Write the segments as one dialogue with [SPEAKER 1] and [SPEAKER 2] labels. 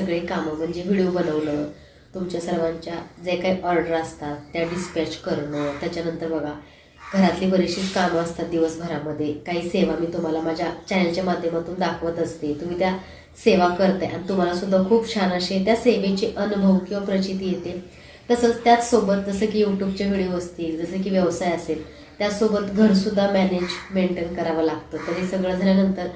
[SPEAKER 1] सगळे कामं म्हणजे व्हिडिओ बनवणं तुमच्या सर्वांच्या जे काही ऑर्डर असतात त्या डिस्पॅच करणं त्याच्यानंतर बघा घरातली बरीचशीच कामं असतात दिवसभरामध्ये. काही सेवा मी तुम्हाला माझ्या चॅनलच्या माध्यमातून दाखवत असते. तुम्ही त्या सेवा करताय आणि तुम्हाला सुद्धा खूप छान असे त्या सेवेचे अनुभव किंवा प्रचिती येते. तसंच त्याचसोबत जसं की यूट्यूबचे व्हिडिओ असतील जसं की व्यवसाय असेल त्यासोबत घरसुद्धा मॅनेज मेंटेन करावं लागतं. तर हे सगळं झाल्यानंतर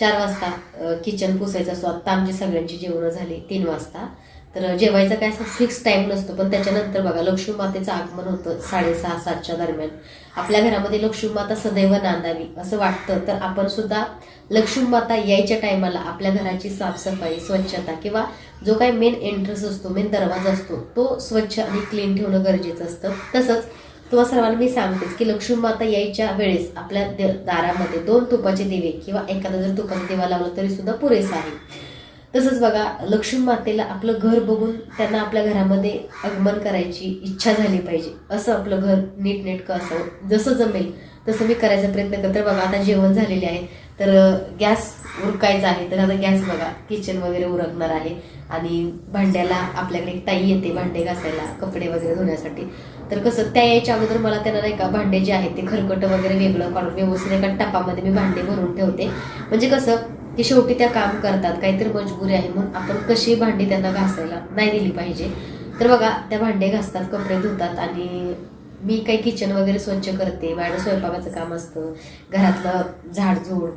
[SPEAKER 1] चार वाजता किचन पुसायचं असतो. आत्ता आमची सगळ्यांची जेवणं झाली तीन वाजता. तर जेवायचा काय असं फिक्स टाईम नसतो. पण त्याच्यानंतर बघा लक्ष्मी मातेचं आगमन होतं साडेसहा सातच्या दरम्यान. आपल्या घरामध्ये लक्ष्मी माता सदैव नांदावी असं वाटतं. तर आपण सुद्धा लक्ष्मी माता यायच्या टायमाला आपल्या घराची साफसफाई स्वच्छता किंवा जो काही मेन एंट्रन्स असतो मेन दरवाजा असतो तो स्वच्छ आणि क्लीन ठेवणं गरजेचं असतं. तसंच तुम्हा सर्वांना मी सांगतेच की लक्ष्मी माता यायच्या वेळेस आपल्या दे- दारामध्ये दोन तुपाचे दिवे किंवा एखादा जर तुपाचा दिवा लावला तरी सुद्धा पुरेसा आहे. तसंच बघा लक्ष्मी मातेला आपलं घर बघून त्यांना आपल्या घरामध्ये आगमन करायची इच्छा झाली पाहिजे. असं आपलं घर नीटनेटकं असावं. जसं जमेल तसं मी करायचा प्रयत्न करते. बघा आता जेवण झालेले आहे. तर गॅस उरकायचा आहे. तर आता गॅस बघा किचन वगैरे उरकणार आहे. आणि भांड्याला आपल्याकडे एक ताई येते भांडे घासायला कपडे वगैरे धुण्यासाठी. तर कसं त्या यायच्या अगोदर मला त्यांना नाही का भांडे जे आहेत ते खरकट वगैरे वेगळं काढून व्यवस्थित एका टपामध्ये मी भांडे भरून ठेवते. म्हणजे कसं की शेवटी त्या काम करतात काहीतरी मजबुरी आहे म्हणून आपण कशी भांडी त्यांना घासायला नाही दिली पाहिजे. तर बघा त्या भांडे घासतात कपडे धुतात आणि मी काही किचन वगैरे स्वच्छ करते. बाहेर स्वयंपाकाचं काम असतं. घरातलं झाडझूड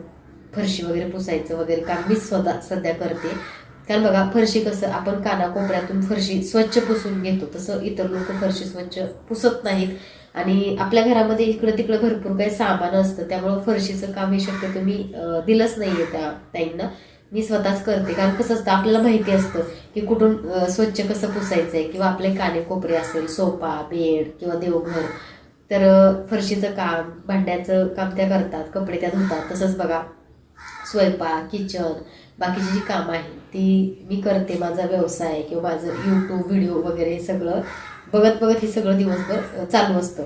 [SPEAKER 1] फरशी वगैरे पुसायचं वगैरे काम मी स्वतः सध्या करते. कारण बघा फरशी कसं आपण कानाकोपऱ्यातून फरशी स्वच्छ पुसून घेतो. तसं इतर लोक फरशी स्वच्छ पुसत नाहीत. आणि आपल्या घरामध्ये इकडं तिकडं भरपूर काही सामान असतं. त्यामुळं फरशीचं काम हे शक्यतो मी दिलंच नाही आहे त्या ताईंना. मी स्वतःच करते. कारण कसं असतं आपल्याला माहिती असतं की कुठून स्वच्छ कसं पुसायचं आहे किंवा आपले काने कोपरे असेल सोफा बेड किंवा देवघर तर फरशीचं काम भांड्याचं काम त्या करतात. कपडे त्या धुतात. तसंच बघा स्वयंपाक किचन बाकीची जी कामं आहेत ती मी करते माझा व्यवसाय किंवा माझं यूट्यूब व्हिडिओ वगैरे हे सगळं. बघत बघत हे सगळं दिवसभर चालू असतं.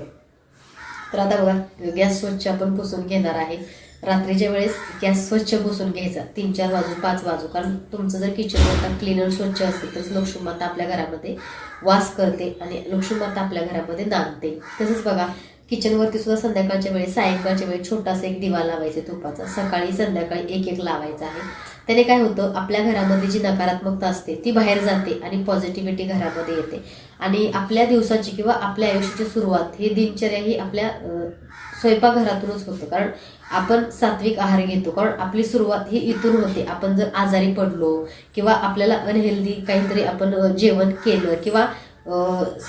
[SPEAKER 1] तर आता बघा गॅस स्वच्छ आपण पुसून घेणार आहे. रात्रीच्या वेळेस गॅस स्वच्छ पुसून घ्यायचा. तीन चार वाजू पाच वाजू. कारण तुमचं जर किचन आता क्लीनर स्वच्छ असेल तर लक्ष्मीमाता आपल्या घरामध्ये वास करते आणि लक्ष्मीमाता आपल्या घरामध्ये नांदते. तसंच बघा किचनवरती सुद्धा संध्याकाळच्या वेळी सायंकाळच्या वेळी छोटासा एक दिवा लावायचा तुपाचा. सकाळी संध्याकाळी एक एक लावायचा आहे. त्याने काय होतं आपल्या घरामध्ये जी नकारात्मकता असते ती बाहेर जाते आणि पॉझिटिव्हिटी घरामध्ये येते. आणि आपल्या दिवसाची किंवा आपल्या आयुष्याची सुरुवात ही दिनचर्या ही आपल्या स्वयंपाकघरातूनच होतं. कारण आपण सात्विक आहार घेतो. कारण आपली सुरुवात ही इथून होते. आपण जर आजारी पडलो किंवा आपल्याला अनहेल्दी काहीतरी आपण जेवण केलं किंवा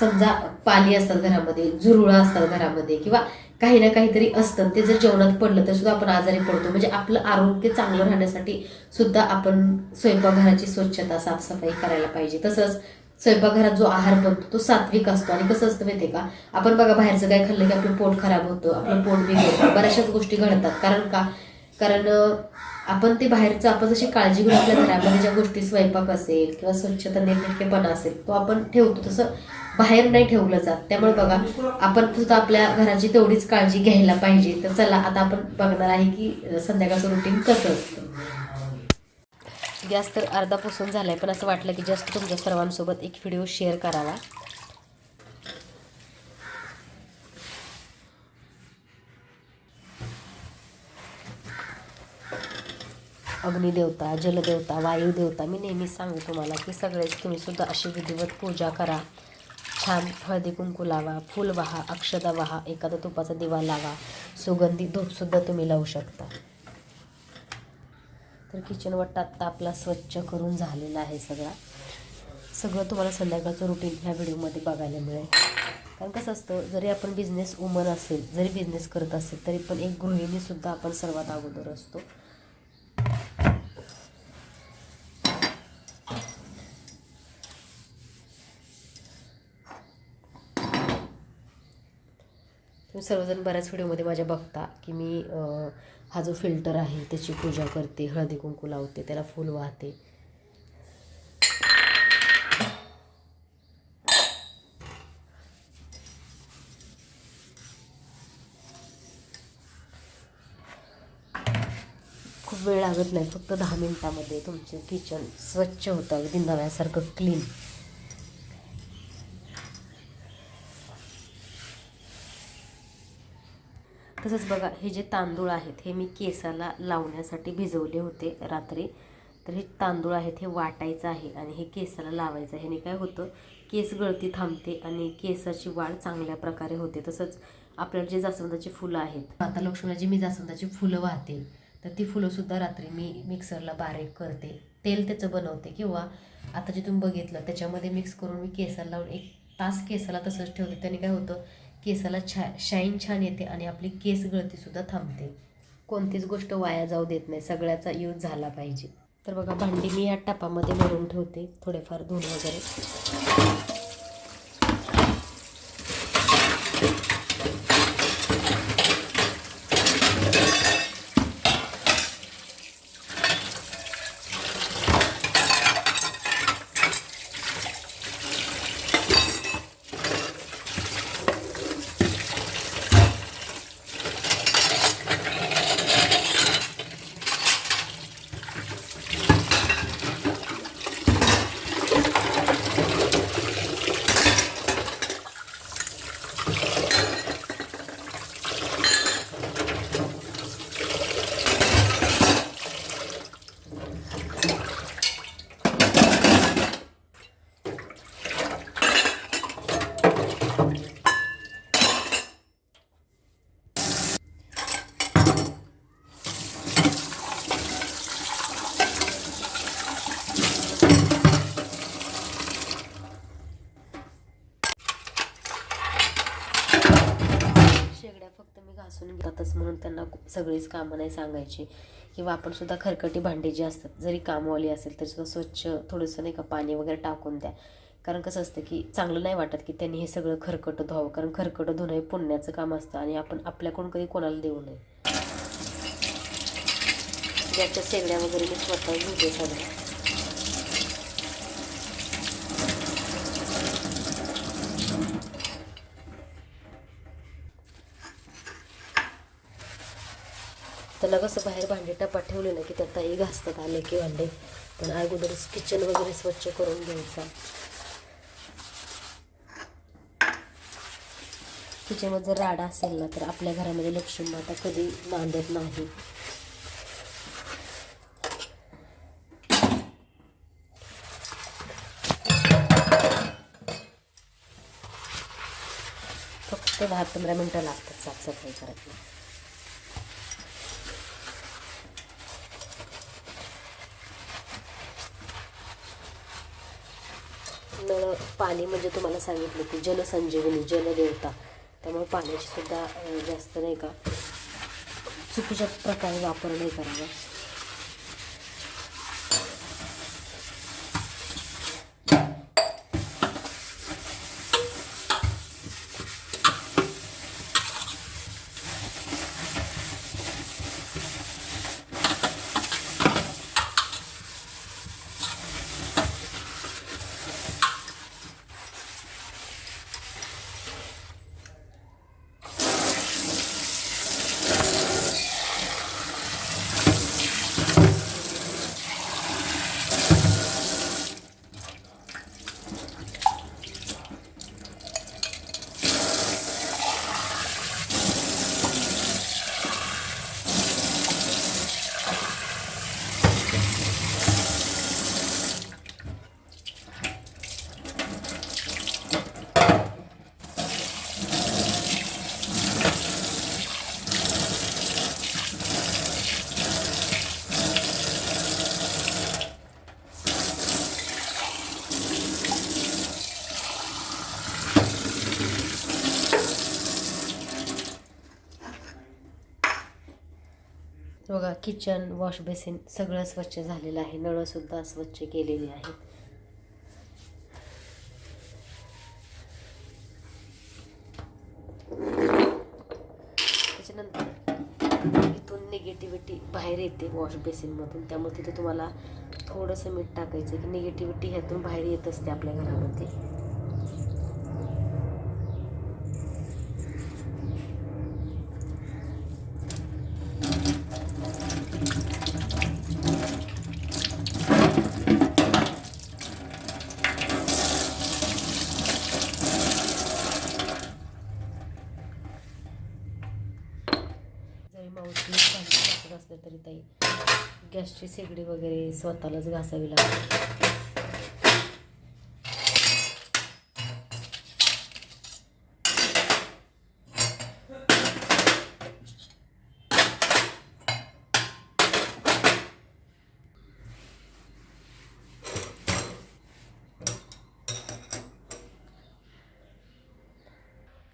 [SPEAKER 1] समजा पाली असतात घरामध्ये झुरळा असतात घरामध्ये किंवा काही ना काहीतरी असतं ते जर जेवणात पडलं तर सुद्धा आपण आजारी पडतो. म्हणजे आपलं आरोग्य चांगलं राहण्यासाठी सुद्धा आपण स्वयंपाकघराची स्वच्छता साफसफाई करायला पाहिजे. तसंच स्वयंपाकघरात जो आहार बनतो तो सात्विक असतो. आणि कसं असतं माहिती का? आपण बघा बाहेरचं काय खाल्लं की आपलं पोट खराब होतं आपलं पोट बिघडतं. बऱ्याचशाच गोष्टी घडतात. कारण का? कारण आपण ते बाहेरचं आपण जशी काळजी घेऊन आपल्या घरामध्ये ज्या गोष्टी स्वयंपाक असेल किंवा स्वच्छता नीटनेटकेपणा असेल तो आपण ठेवतो. तसं बाहेर नाही ठेवलं जात. त्यामुळे बघा आपण सुद्धा आपल्या घराची तेवढीच काळजी घ्यायला पाहिजे. तर चला आता आपण बघणार आहे की संध्याकाळचं रुटीन कसं असतं. गॅस तर अर्धा पुसून झालाय पण असं वाटलं की जास्त तुमच्या सर्वांसोबत एक व्हिडिओ शेअर करावा. अग्निदेवता जलदेवता वायुदेवता मी नेहमीच सांगू तुम्हाला की सगळेच तुम्हीसुद्धा अशी विधिवत पूजा करा. छान हळदी कुंकू लावा फूल वाहा अक्षदा वाहा एखादा तुपाचा दिवा लावा. सुगंधी धूपसुद्धा तुम्ही लावू शकता. तर किचन वट्टा आत्ता आपला स्वच्छ करून झालेला आहे सगळा. सगळं तुम्हाला संध्याकाळचं रुटीन ह्या व्हिडिओमध्ये बघायला मिळेल. कारण कसं असतं जरी आपण बिझनेस वुमन असेल जरी बिझनेस करत असेल तरी पण एक गृहिणीसुद्धा आपण सर्वात अगोदर असतो. तुम्ही सर्वजण बऱ्याच व्हिडिओमध्ये माझ्या बघता की मी हा जो फिल्टर आहे त्याची पूजा करते हळदी कुंकू लावते त्याला फूल वाहते. खूप वेळ लागत नाही फक्त दहा मिनटामध्ये तुमचे किचन स्वच्छ होतं अगदी नव्यासारखं क्लीन. तसंच बघा हे जे तांदूळ आहेत हे मी केसाला लावण्यासाठी भिजवले होते रात्री. तर हे तांदूळ आहेत हे वाटायचं आहे आणि हे केसाला लावायचं आहे. ह्याने काय होतं केस गळती थांबते आणि केसाची वाढ चांगल्या प्रकारे होते. तसंच आपल्याला जे जास्वंदाची फुलं आहेत आता लक्ष्मीलाजी मी जास्वंदाची फुलं वाहते. तर ती फुलंसुद्धा रात्री मी मिक्सरला बारीक करते. तेल त्याचं बनवते किंवा आता जे तुम्ही बघितलं त्याच्यामध्ये मिक्स करून मी केसाला लावून एक तास केसाला तसंच ठेवते. त्याने काय होतं केसाला छा शाईन छान येते आणि आपली केस गळतीसुद्धा थांबते. कोणतीच गोष्ट वाया जाऊ देत नाही. सगळ्याचा यूज झाला पाहिजे. तर बघा भांडी मी या टपामध्ये भरून ठेवते. थोडेफार धुवून वगैरे शेगड्या फक्त मी घासून घेतातच म्हणून त्यांना सगळीच कामं नाही सांगायची. किंवा आपण सुद्धा खरकटी भांडी जी असतात जरी कामवाली असेल तरी सुद्धा स्वच्छ थोडंसं नाही का पाणी वगैरे टाकून द्या. कारण कसं असतं की चांगलं नाही वाटत की त्यांनी हे सगळं खरकटं धुवावं. कारण खरकटं धुणं हे पुण्याचं काम असतं आणि आपण आपल्याकडून कधी कोणाला देऊ नये. ज्याच्या शेगड्या वगैरे मी स्वतः धुते सगळ्या त्याला कसं बाहेर भांडे टपात ठेवले ना की त्या ताई घासतात आले की भांडे. पण अगोदरच किचन वगैरे स्वच्छ करून घ्यायचा. किचनमध्ये जर राडा असेल ना तर आपल्या घरामध्ये लक्ष्मी माता कधी नांदत नाही. फक्त दहा पंधरा मिनटं लागतात साफसफाई करायला नळ पाणी म्हणजे तुम्हाला सांगितलं की जलसंजीवनी जलदेवता त्यामुळे पाण्याची सुद्धा जास्त नाही का चुकीच्या प्रकारे वापर नाही करावा. किचन वॉश बेसिन सगळं स्वच्छ झालेलं आहे. नळंसुद्धा स्वच्छ केलेली आहेत. त्याच्यानंतर इथून निगेटिव्हिटी बाहेर येते वॉश बेसिनमधून त्यामुळे तिथे तुम्हाला थोडंसं मीठ टाकायचं की निगेटिव्हिटी ह्यातून बाहेर येत असते आपल्या घरामध्ये. गॅसची शेगडी वगैरे स्वतःलाच घासावी लागते.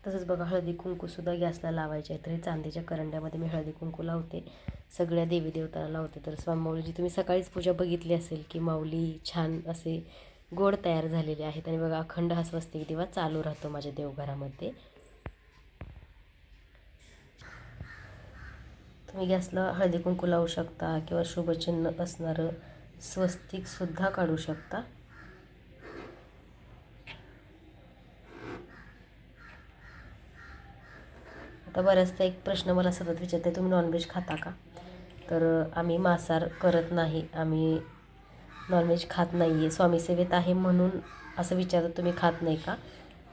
[SPEAKER 1] तसंच बघा हळदी कुंकूसुद्धा गॅसला लावायचे आहे तर हे चांदीच्या करंड्यामध्ये मी हळदी कुंकू लावते. सगळ्या देवी देवतांना लावते. तर स्वामाऊलीची तुम्ही सकाळीच पूजा बघितली असेल की माऊली छान असे गोड तयार झालेले आहेत. आणि बघा अखंड हा स्वस्तिक दिवा चालू राहतो माझ्या देवघरामध्ये. तुम्ही गॅसला हळदी कुंकू लावू शकता किंवा शुभचिन्ह असणारं स्वस्तिकसुद्धा काढू शकता. आता बऱ्याचदा एक प्रश्न मला सतत विचारते तुम्ही नॉनव्हेज खाता का? तर आम्ही मांसाहार करत नाही आम्ही नॉनव्हेज खात नाही आहे स्वामीसेवेत आहे म्हणून असं विचारतात तुम्ही खात नाही का?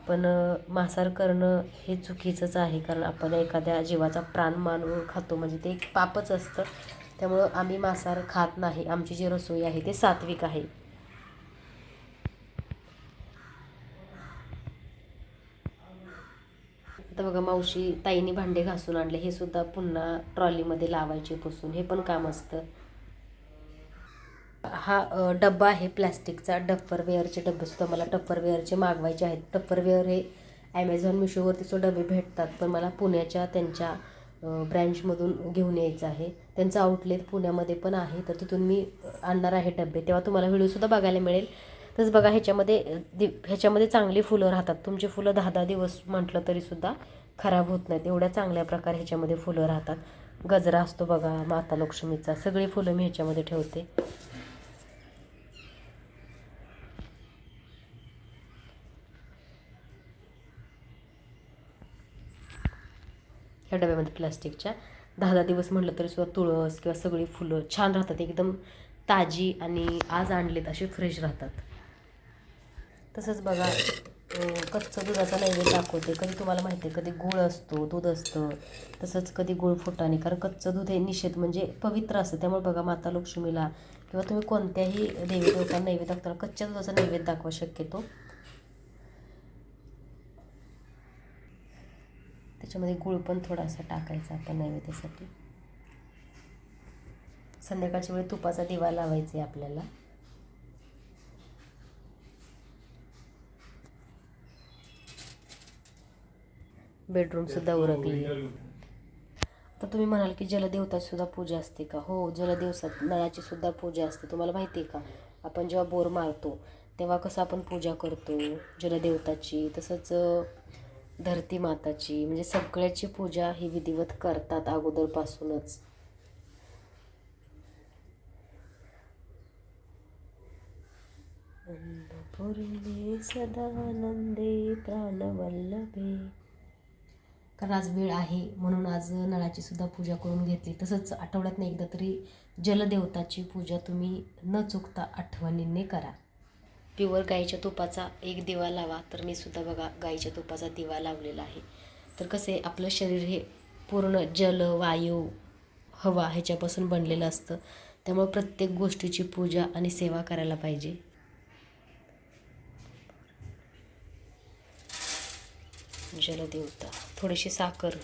[SPEAKER 1] पण मांसार मांसाहार करणं हे चुकीचंच आहे कारण आपण एखाद्या जीवाचा प्राण मानून खातो म्हणजे ते एक पापच असतं. त्यामुळं आम्ही मांसाहार खात नाही. आमची जी रसोई आहे ते सात्विक आहे. आता बघा मावशी ताईने भांडे घासून आणले. हे सुद्धा पुन्हा ट्रॉलीमध्ये लावायचे पुसून. हे पण काम असतं. हा डब्बा आहे प्लॅस्टिकचा. डफ्फरवेअरचे डब्बेसुद्धा मला टप्परवेअरचे मागवायचे आहेत. टप्परवेअर हे ॲमेझॉन मिशोवरती सुद्धा डबे भेटतात पण मला पुण्याच्या त्यांच्या ब्रँचमधून घेऊन यायचं आहे. त्यांचं आउटलेट पुण्यामध्ये पण आहे. तर तिथून मी आणणार आहे डबे तेव्हा तुम्हाला व्हिडिओसुद्धा बघायला मिळेल. तसंच बघा ह्याच्यामध्ये दि ह्याच्यामध्ये चांगली फुलं राहतात. तुमची फुलं दहा दहा दिवस म्हटलं तरीसुद्धा खराब होत नाहीत. एवढ्या चांगल्या प्रकारे ह्याच्यामध्ये फुलं राहतात. गजरा असतो बघा माता लक्ष्मीचा. सगळी फुलं मी ह्याच्यामध्ये ठेवते. ह्या डब्यामध्ये प्लास्टिकच्या. दहा दहा दिवस म्हटलं तरी सुद्धा तुळस किंवा सगळी फुलं छान राहतात. एकदम ताजी आणि आज आणलेत असे फ्रेश राहतात. तसंच बघा कच्चं दुधाचा नैवेद्य दाखवते. कधी तुम्हाला माहिती आहे कधी गुळ असतो दूध असतं. तसंच कधी गुळ फुटाणे कारण कच्चं दूध हे निषेध म्हणजे पवित्र असतं. त्यामुळे बघा माता लक्ष्मीला किंवा तुम्ही कोणत्याही देवी देवतांना नैवेद्य दाखवताना कच्च्या दुधाचा नैवेद्य दाखवा शक्यतो. त्याच्यामध्ये गुळ पण थोडासा टाकायचा आपण नैवेद्यासाठी. संध्याकाळच्या वेळी तुपाचा दिवा लावायचा आहे आपल्याला. बेडरूम सुद्धा उरकली. तर तुम्ही म्हणाल की जलदेवताची सुद्धा पूजा असते का? हो जलदेवसात नळाची सुद्धा पूजा असते. तुम्हाला माहिती आहे का? आपण जेव्हा बोर मारतो तेव्हा कसं आपण पूजा करतो? जलदेवताची तसंच धरती माताची म्हणजे सगळ्याची पूजा ही विधिवत करतात अगोदरपासूनच. सदानंदे प्राणवल्लभे. कारण आज वेळ आहे म्हणून आज नळाची सुद्धा पूजा करून घेतली. तसंच आठवड्यातनं एकदा तरी जलदेवताची पूजा तुम्ही न चुकता आठवणींनी करा. प्युअर गाईच्या तुपाचा एक दिवा लावा. तर मी सुद्धा बघा गाईच्या तुपाचा दिवा लावलेला आहे. तर कसं आहे आपलं शरीर हे पूर्ण जल वायू हवा ह्याच्यापासून बनलेलं असतं. त्यामुळे प्रत्येक गोष्टीची पूजा आणि सेवा करायला पाहिजे. जलदेवता. थोडीशी साखर.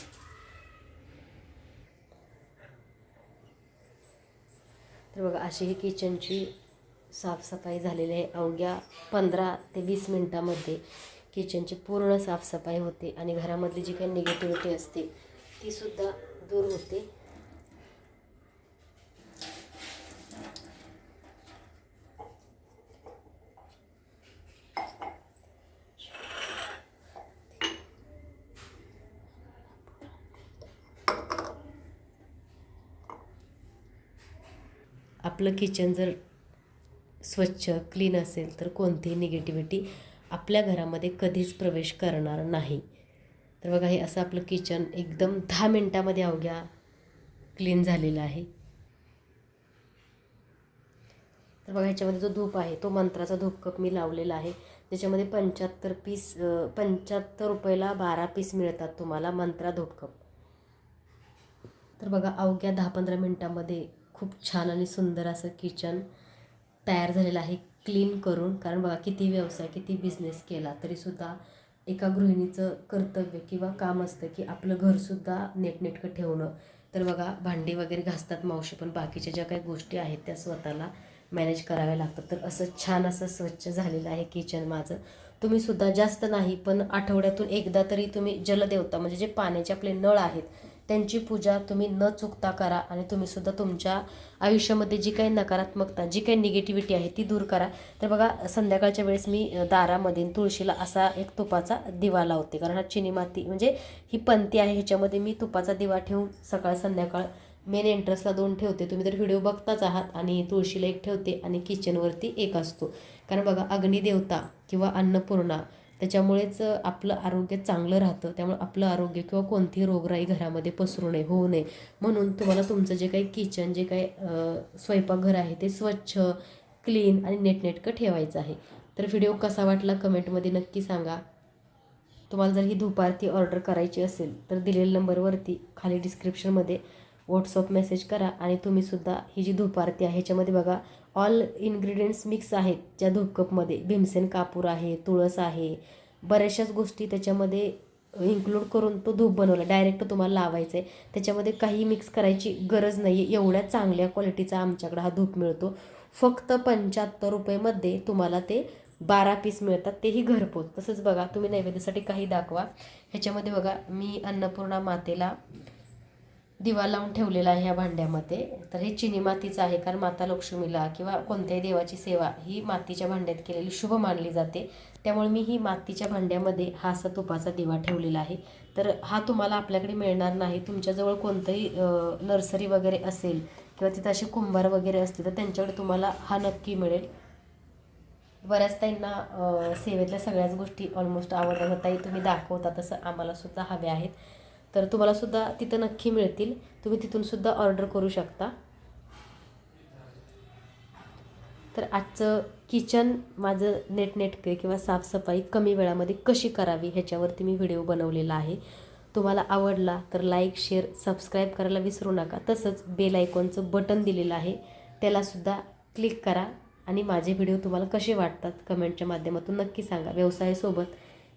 [SPEAKER 1] तर बघा अशी ही किचनची साफसफाई झालेली आहे. अवघ्या पंधरा ते वीस मिनटामध्ये किचनची पूर्ण साफसफाई होते आणि घरामधली जी काही निगेटिव्हिटी असते तीसुद्धा दूर होते. आपलं किचन जर स्वच्छ क्लीन असेल तर कोणतीही निगेटिव्हिटी आपल्या घरामध्ये कधीच प्रवेश करणार नाही. तर बघा हे असं आपलं किचन एकदम दहा मिनटामध्ये अवघ्या क्लीन झालेलं आहे. तर बघा ह्याच्यामध्ये जो धूप आहे तो मंत्राचा धूप कप मी लावलेला आहे. ज्याच्यामध्ये पंच्याहत्तर पीस पंच्याहत्तर रुपयाला बारा पीस मिळतात तुम्हाला मंत्रा धूप कप तर बघा अवघ्या दहा पंधरा मिनटामध्ये खूप छान आणि सुंदर असं किचन तयार झालेलं आहे क्लीन करून. कारण बघा किती व्यवसाय किती बिझनेस केला तरीसुद्धा एका गृहिणीचं कर्तव्य किंवा काम असतं की आपलं घरसुद्धा नेटनेटकं ठेवणं. तर बघा भांडी वगैरे घासतात मावशी पण बाकीच्या ज्या काही गोष्टी आहेत त्या स्वतःला मॅनेज कराव्या लागतात. तर असं छान असं स्वच्छ झालेलं आहे किचन माझं. तुम्ही सुद्धा जास्त नाही पण आठवड्यातून एकदा तरी तुम्ही जलदेवता म्हणजे जे पाण्याचे आपले नळ आहेत त्यांची पूजा तुम्ही न चुकता करा आणि तुम्ही सुद्धा तुमच्या आयुष्यामध्ये जी काही नकारात्मकता जी काही निगेटिव्हिटी आहे ती दूर करा. तर बघा संध्याकाळच्या वेळेस मी दारामध्ये तुळशीला असा एक तुपाचा दिवा लावते. कारण हा चिनी माती म्हणजे ही पंथी आहे ह्याच्यामध्ये मी तुपाचा दिवा ठेवून सकाळ संध्याकाळ मेन एंट्रन्सला दोन ठेवते. तुम्ही तर व्हिडिओ बघताच आहात आणि तुळशीला एक ठेवते आणि किचनवरती एक असतो. कारण बघा अग्निदेवता किंवा अन्नपूर्णा त्याच्यामुळेच आपलं आरोग्य चांगलं राहतं. त्यामुळे आपलं आरोग्य किंवा कोणतीही रोगराई घरामध्ये पसरू नये होऊ नये. म्हणून तुम्हाला तुमचं जे काही किचन जे काही स्वयंपाकघर आहे ते स्वच्छ क्लीन आणि नेटनेटकं ठेवायचं आहे. तर व्हिडिओ कसा वाटला कमेंटमध्ये नक्की सांगा. तुम्हाला जर ही धुपारती ऑर्डर करायची असेल तर दिलेल्या नंबरवरती खाली डिस्क्रिप्शनमध्ये व्हॉट्सअप मेसेज करा आणि तुम्हीसुद्धा ही जी धुपारती आहे ह्याच्यामध्ये बघा ऑल इन्ग्रेडियंट्स मिक्स आहेत ज्या धूपकपमध्ये. भीमसेन कापूर आहे तुळस आहे बऱ्याचशाच गोष्टी त्याच्यामध्ये इन्क्लूड करून तो धूप बनवला. डायरेक्ट तुम्हाला लावायचा आहे त्याच्यामध्ये काही मिक्स करायची गरज नाही आहे एवढ्या चांगल्या क्वालिटीचा आमच्याकडे हा धूप मिळतो. फक्त पंच्याहत्तर रुपयेमध्ये तुम्हाला ते बारा पीस मिळतात. तेही घरपोच तसंच बघा तुम्ही नैवेद्यासाठी काही दाखवा. ह्याच्यामध्ये बघा मी अन्नपूर्णा मातेला दिवा लावून ठेवलेला आहे ह्या भांड्यामध्ये. तर हे चिनी मातीचं आहे कारण माता लक्ष्मीला किंवा कोणत्याही देवाची सेवा ही मातीच्या भांड्यात केलेली शुभ मानली जाते. त्यामुळे मी ही मातीच्या भांड्यामध्ये हा असा तुपाचा दिवा ठेवलेला आहे. तर हा तुम्हाला आपल्याकडे मिळणार नाही. तुमच्याजवळ कोणतंही नर्सरी वगैरे असेल किंवा तिथं असे कुंभार वगैरे असतील तर त्यांच्याकडे तुम्हाला हा नक्की मिळेल. बऱ्याच ताईंना सेवेतल्या सगळ्याच गोष्टी ऑलमोस्ट आवडतात ताई तुम्ही दाखवता तसं आम्हाला सुद्धा हव्या आहेत. तर तुम्हालासुद्धा तिथं नक्की मिळतील. तुम्ही तिथूनसुद्धा ऑर्डर करू शकता. तर आजचं किचन माझं नेटनेटके किंवा साफसफाई कमी वेळामध्ये कशी करावी ह्याच्यावरती मी व्हिडिओ बनवलेला आहे. तुम्हाला आवडला तर लाईक शेअर सबस्क्राईब करायला विसरू नका. तसंच बेल आयकॉनचं बटन दिलेलं आहे. त्यालासुद्धा क्लिक करा. आणि माझे व्हिडिओ तुम्हाला कसे वाटतात कमेंटच्या माध्यमातून नक्की सांगा. व्यवसायासोबत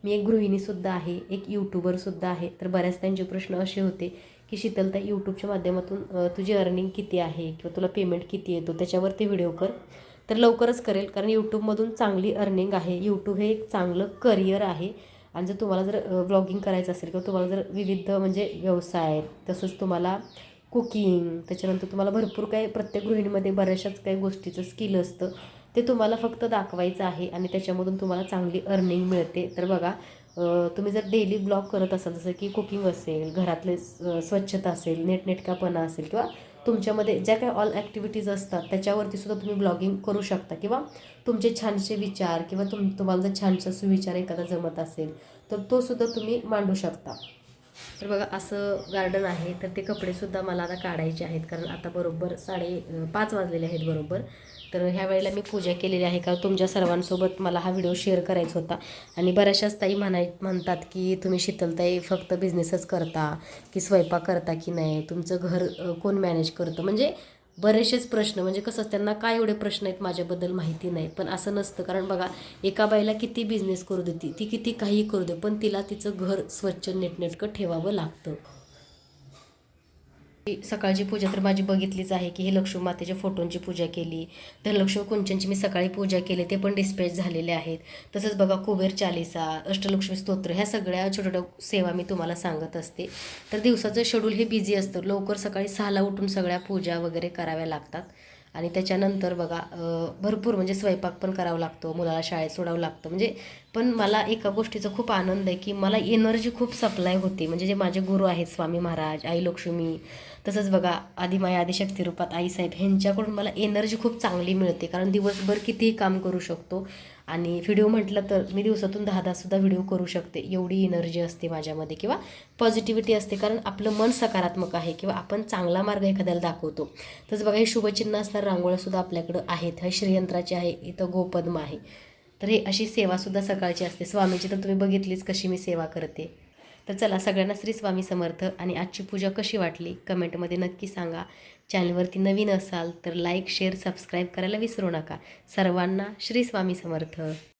[SPEAKER 1] मी एक गृहिणीसुद्धा आहे एक यूट्यूबरसुद्धा आहे. तर बऱ्याच त्यांचे प्रश्न असे होते की शीतलता यूट्यूबच्या माध्यमातून तुझी अर्निंग किती आहे? किंवा तुला पेमेंट किती येतो? त्याच्यावरती व्हिडिओ कर. तर लवकरच करेल कारण यूट्यूबमधून चांगली अर्निंग आहे. यूट्यूब हे एक चांगलं करिअर आहे. आणि जर तुम्हाला जर ब्लॉगिंग करायचं असेल किंवा तुम्हाला जर विविध म्हणजे व्यवसाय आहेत तसंच तुम्हाला कुकिंग त्याच्यानंतर तुम्हाला भरपूर काही प्रत्येक गृहिणीमध्ये बऱ्याचशाच काही गोष्टीचं स्किल असतं. ते तुम्हाला फक्त दाखवायचं आहे आणि त्याच्यामधून तुम्हाला चांगली अर्निंग मिळते. तर बघा तुम्ही जर डेली ब्लॉग करत असाल जसं की कुकिंग असेल घरातले स्वच्छता असेल नेटनेटकापणा असेल किंवा तुमच्यामध्ये ज्या काही ऑल ॲक्टिव्हिटीज असतात त्याच्यावरती सुद्धा तुम्ही ब्लॉगिंग करू शकता. किंवा तुमचे छानसे विचार किंवा तुम तुम्हाला जर छानसा सुविचार एखादा जमत असेल तर तो सुद्धा तुम्ही मांडू शकता. तर बघा असं गार्डन आहे तर ते कपडेसुद्धा मला आता काढायचे आहेत कारण आता बरोबर साडे पाच वाजलेले आहेत बरोबर. तर ह्या वेळेला मी पूजा केलेली आहे का तुमच्या सर्वांसोबत मला हा व्हिडिओ शेअर करायचा होता. आणि बऱ्याचशाच ताई म्हणाय म्हणतात की तुम्ही शीतलताई फक्त बिझनेसच करता की स्वयंपाक करता की नाही? तुमचं घर कोण मॅनेज करतं? म्हणजे बरेचसेच प्रश्न म्हणजे कसं त्यांना काय एवढे प्रश्न आहेत माझ्याबद्दल माहिती नाही. पण असं नसतं कारण बघा एका बाईला किती बिझनेस करू दे ती ती किती काही करू दे पण तिला तिचं घर स्वच्छ नीटनेटकं ठेवावं लागतं. सकाळची पूजा तर माझी बघितलीच आहे की हे लक्ष्मी मातेच्या फोटोंची पूजा केली. धनलक्ष्मी कुंचनची मी सकाळी पूजा केली ते पण डिस्पॅच झालेले आहेत. तसंच बघा कुबेर चालिसा अष्टलक्ष्मी स्तोत्र ह्या सगळ्या छोट्या छोट्या सेवा मी तुम्हाला सांगत असते. तर दिवसाचं शेड्यूल हे बिझी असतं. लवकर सकाळी सहाला उठून सगळ्या पूजा वगैरे कराव्या लागतात. आणि त्याच्यानंतर बघा भरपूर म्हणजे स्वयंपाक पण करावा लागतो मुलाला शाळेत सोडावं लागतं. म्हणजे पण मला एका गोष्टीचा खूप आनंद आहे की मला एनर्जी खूप सप्लाय होते. म्हणजे जे माझे गुरु आहेत स्वामी महाराज आई लक्ष्मी तसंच बघा आदिमाया आदिशक्ती रूपात आईसाहेब ह्यांच्याकडून मला एनर्जी खूप चांगली मिळते. कारण दिवसभर कितीही काम करू शकतो आणि व्हिडिओ म्हटलं तर मी दिवसातून दहा दहासुद्धा व्हिडिओ करू शकते. एवढी एनर्जी असते माझ्यामध्ये किंवा पॉझिटिव्हिटी असते. कारण आपलं मन सकारात्मक आहे किंवा आपण चांगला मार्ग एखाद्याला दाखवतो. तसं बघा हे शुभचिन्ह असणारं रांगोळ्यासुद्धा आपल्याकडं आहेत. हे श्रीयंत्राचे आहे इथं गोपद्म आहे. तर हे अशी सेवासुद्धा सकाळची असते. स्वामीची तर तुम्ही बघितलीच कशी मी सेवा करते. तर चला सगळ्यांना श्री स्वामी समर्थ आणि आजची पूजा कशी वाटली? कमेंटमध्ये नक्की सांगा. चॅनलवरती नवीन असाल तर लाईक शेअर सबस्क्राईब करायला विसरू नका. सर्वांना श्री स्वामी समर्थ.